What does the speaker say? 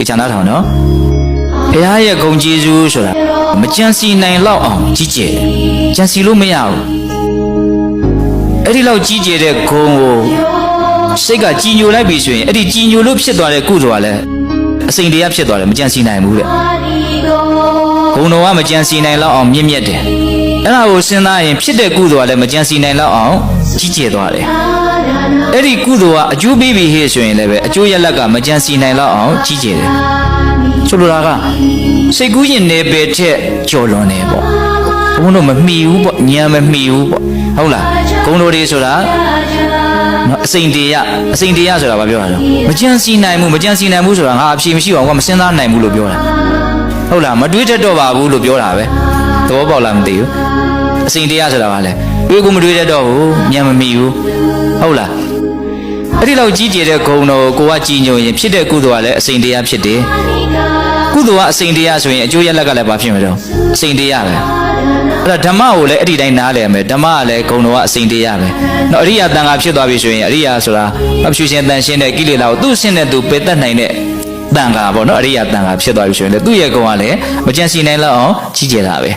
ဒီချာနာထောင်နော်ဘုရားရဲ့ဂုံကျေးဇူးဆိုတာမကြံစီနိုင်လောက်အောင်ကြီးကျယ်တယ်ကြံစီလို့မရဘူးအဲ့ဒီလောက်ကြီးကျယ်တဲ့ဂုံကိုစိတ်ကကြည်ညိုလိုက်ပြီဆိုရင်အဲ့ဒီကြည်ညိုလို့ဖြစ်သွားတဲ့ကုသိုလ်ကလည်းအစိန်တရားဖြစ်သွားတယ်မကြံစီနိုင်ဘူးတဲ့ဂုံတော်ကမကြံစီနိုင်လောက်အောင်မြင့်မြတ်တယ် အဲ့ဒါကိုစဉ်းစားရင်ဖြစ်တဲ့ကုသိုလ်ကလည်းမကြံစီနိုင်လောက်အောင်ကြီးကျယ်သွားတယ်အဲ့ဒီကုသိုလ်ကအကျိုးပေးပြီဟေ့ဆိုရင်လည်းပဲအကျိုးရလက်ကမကြံစီနိုင်လောက်အောင်ကြီးကျယ်တယ်ဆိုလိုတာကစိတ်ကူးရင်နယ်ပယ်ထက်ကျော်လွန်တယ်ပေါ့ဘုန်းတော်မမီဘူးပေါ့ညံမမီဘူးပေါ့ဟုတ်လားဂုံတော်တွေဆိုတာနော်အစိန်တရားအစိန်တရားဆိုတာဘာပြောတာလဲမကြံစီနိုင်ဘူးမကြံစီနိုင်ဘူးဆိုတာငါအဖြေမရှိပါဘူးကွာမစဉ်းစားနိုင်ဘူးလို့ပြောတာဟုတ်လားမတွေးတတ်တော့ပါဘူးလို့ပြောတာပဲ သဘောပေါက်လားမသိဘူးအစိန်တရားဆိုတာကလည်းတွေးကိုမတွေးတတ်တော့ဘူးညံမမီဘူးဟုတ်လားအဲ့ဒီလောက်ကြီးကျယ်တဲ့ဂုံတော်ကိုကိုကကြည်ညိုရင်ဖြစ်တဲ့ကုသိုလ်ကလည်းအစိန်တရားဖြစ်တယ်ကုသိုလ်ကအစိန်တရားဆိုရင်အကျိုးရလက်ကလည်းဘာဖြစ်မလဲအစိန်တရားပဲအဲ့ဒါဓမ္မကိုလည်းအဲ့ဒီတိုင်းနားလည်မယ်ဓမ္မကလည်းဂုံတော်ကအစိန်တရားပဲနော်အရိယာတန်ခါဖြစ်သွားပြီဆိုရင်အရိယာဆိုတာအဖြူရှင်တန်ရှင်းတဲ့ကိလေသာကိုသူ့ဆင်းတဲ့သူပယ်တတ်နိုင်တဲ့တန်ခါပေါ့နော်အရိယာတန်ခါဖြစ်သွားပြီဆိုရင်လေသူ့ရဲ့ကုံကလည်းမကြံစီနိုင်လောက်အောင်ကြီးကျယ်တာပဲ